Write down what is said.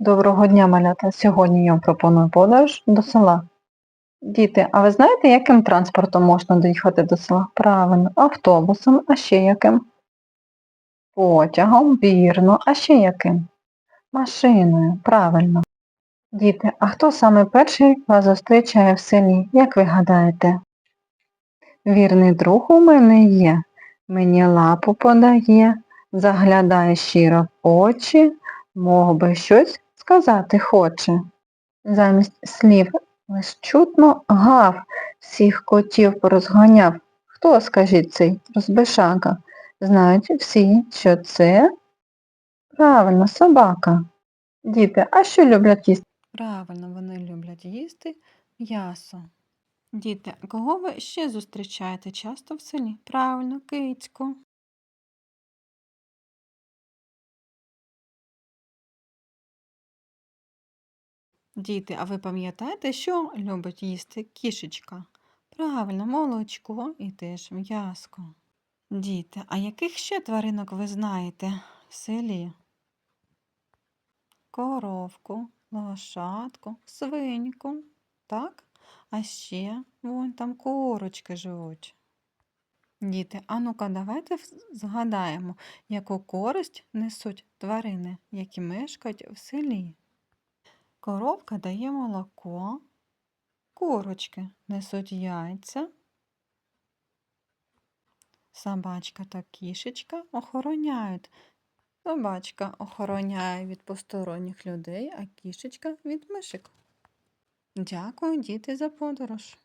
Доброго дня, малята! Сьогодні я вам пропоную подорож до села. Діти, а ви знаєте, яким транспортом можна доїхати до села? Правильно, автобусом, а ще яким? Потягом, вірно, а ще яким? Машиною, правильно. Діти, а хто саме перший вас зустрічає в селі, як ви гадаєте? Вірний друг у мене є, мені лапу подає, заглядає щиро в очі, мов би щось сказати хоче. Замість слів лиш чутно гав, всіх котів порозганяв. Хто, скажіть, цей розбишака? Знають всі, що це правильно собака. Діти, а що люблять їсти? Правильно, вони люблять їсти м'ясо. Діти, кого ви ще зустрічаєте часто в селі? Правильно, кицьку. Діти, а ви пам'ятаєте, що любить їсти кішечка? Правильно, молочко і теж м'яско. Діти, а яких ще тваринок ви знаєте в селі? Коровку, лошадку, свиньку, так? А ще вон там курочки живуть. Діти, а ну-ка давайте згадаємо, яку користь несуть тварини, які мешкають в селі. Коровка дає молоко, курочки несуть яйця, собачка та кішечка охороняють. Собачка охороняє від посторонніх людей, а кішечка від мишок. Дякую, діти, за подорож.